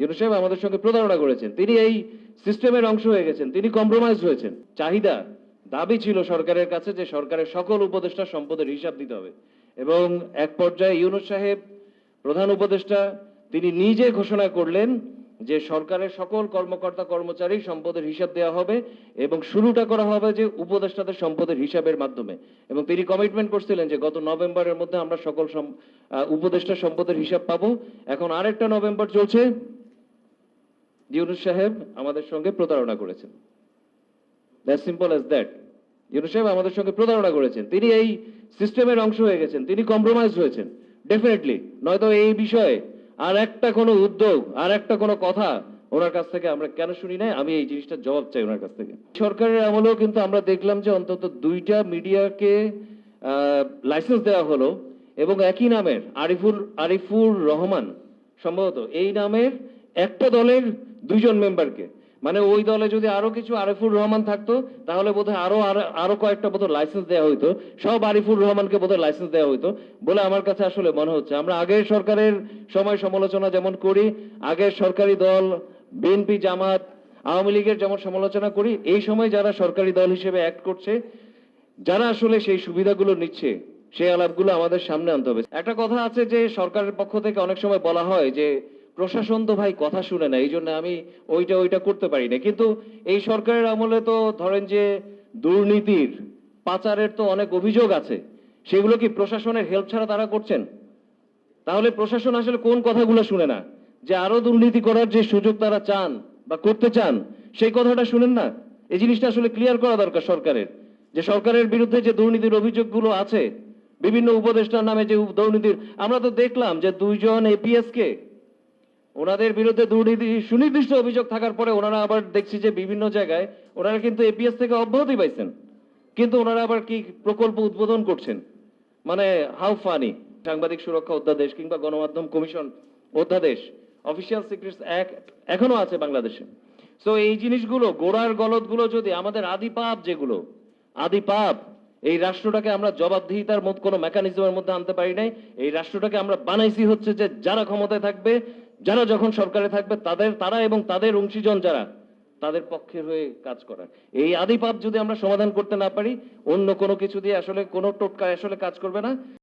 ইউনুস সাহেব আমাদের সঙ্গে প্রতারণা করেছেন। তিনি এই সিস্টেমের অংশ হয়ে গেছেন। তিনি কম্প্রোমাইজ হয়েছেন। চাহিদা দাবি ছিল সরকারের কাছে যে সরকারের সকল উপদেষ্টা সম্পদের হিসাব দিতে হবে। এবং এক পর্যায়ে ইউনুস সাহেব, প্রধান উপদেষ্টা, তিনি নিজে ঘোষণা করলেন যে সরকারের সকল কর্মকর্তা কর্মচারী সম্পদের হিসাব দেওয়া হবে এবং শুরুটা করা হবে যে উপদেষ্টাদের সম্পদের হিসাবের মাধ্যমে। এবং তিনি কমিটমেন্ট করছিলেন যে গত নভেম্বরের মধ্যে আমরা সকল উপদেষ্টা সম্পদের হিসাব পাবো। এখন আরেকটা নভেম্বর চলছে। ইউনুস সাহেব আমাদের সঙ্গে প্রতারণা করেছেন। That simple as that Yunus সাহেব আমাদের সঙ্গে প্রতারণা করেছেন। তিনি এই সিস্টেমের অংশ হয়ে গেছেন। তিনি কম্প্রোমাইজ হয়েছেন। ডেফিনেটলি নয়তো এই বিষয়ে আর একটা কোনো উদ্যোগ, আর একটা কোনো কথা ওনার কাছ থেকে আমরা কেন শুনি নাই? আমি এই জিনিসটার জবাব চাই ওনার কাছ থেকে। সরকারের আমলেও কিন্তু আমরা দেখলাম যে অন্তত দুইটা মিডিয়াকে লাইসেন্স দেওয়া হলো এবং একই নামের আরিফুল, আরিফুর রহমান, সম্ভবত এই নামের একটা দলের দুইজন মেম্বারকে। মানে ওই দলে যদি আরও কিছু আরিফুর রহমান থাকতো, তাহলে বোধহয় আরও আরো- কয়েকটা বোধহয় লাইসেন্স দেওয়া হইতো। সব আরিফুর রহমানকে বোধহয় লাইসেন্স দেওয়া হইতো, বলে আমার কাছে আসলে মনে হচ্ছে। আমরা আগের সরকারের সময় সমালোচনা যেমন করি, আগের সরকারি দল, বিএনপি, জামাত, আওয়ামী লীগের যেমন সমালোচনা করি, এই সময় যারা সরকারি দল হিসেবে অ্যাক্ট করছে, যারা আসলে সেই সুবিধাগুলো নিচ্ছে, সেই আলাপগুলো আমাদের সামনে আনতে হবে। একটা কথা আছে যে সরকারের পক্ষ থেকে অনেক সময় বলা হয় যে প্রশাসন তো ভাই কথা শুনে না এই জন্য আমি ওইটা ওইটা করতে পারি না কিন্তু এই সরকারের আমলে তো ধরেন যে দুর্নীতির পাচারের তো অনেক অভিযোগ আছে, সেগুলো কি প্রশাসনের হেল্প ছাড়া তারা করছেন? তাহলে প্রশাসন আসলে কোন কথাগুলো শুনে না? যে আরও দুর্নীতি করার যে সুযোগ তারা চান বা করতে চান, সেই কথাটা শুনেন না? এই জিনিসটা আসলে ক্লিয়ার করা দরকার সরকারের, যে সরকারের বিরুদ্ধে যে দুর্নীতির অভিযোগগুলো আছে, বিভিন্ন উপদেষ্টার নামে যে দুর্নীতির আমরা তো দেখলাম যে দুইজন এপিএস কে ওনাদের বিরুদ্ধে দুর্নীতি, সুনির্দিষ্ট অভিযোগ থাকার পরে ওনারা আবার দেখছি যে বিভিন্ন জায়গায় ওনারা কিন্তু এপিএস থেকে অব্যাহতি পাইছেন। কিন্তু ওনারা আবার কি প্রকল্প উদ্বোধন করছেন? মানে হাউ ফানি সাংবাদিক সুরক্ষা অধ্যাদেশ কিংবা গণমাধ্যম কমিশন অধ্যাদেশ অফিসিয়াল সিক্রেটস অ্যাক্ট এখনও আছে বাংলাদেশে। সো এই জিনিসগুলো, গোড়ার গলতগুলো যদি আমাদের আদি পাপ যেগুলো, আদি পাপ, এই রাষ্ট্রটাকে আমরা জবাবদিহিতার কোনো মেকানিজমের মধ্যে আনতে পারি নাই, এই রাষ্ট্রটাকে আমরা বানাইছি হচ্ছে যে যারা ক্ষমতায় থাকবে যারা যখন সরকারে থাকবে, তাদের, তারা এবং তাদের অংশীজন যারা, তাদের পক্ষে হয়ে কাজ করার। এই আদি পাপ যদি আমরা সমাধান করতে না পারি, অন্য কোনো কিছু দিয়ে আসলে কোনো টোটকা আসলে কাজ করবে না।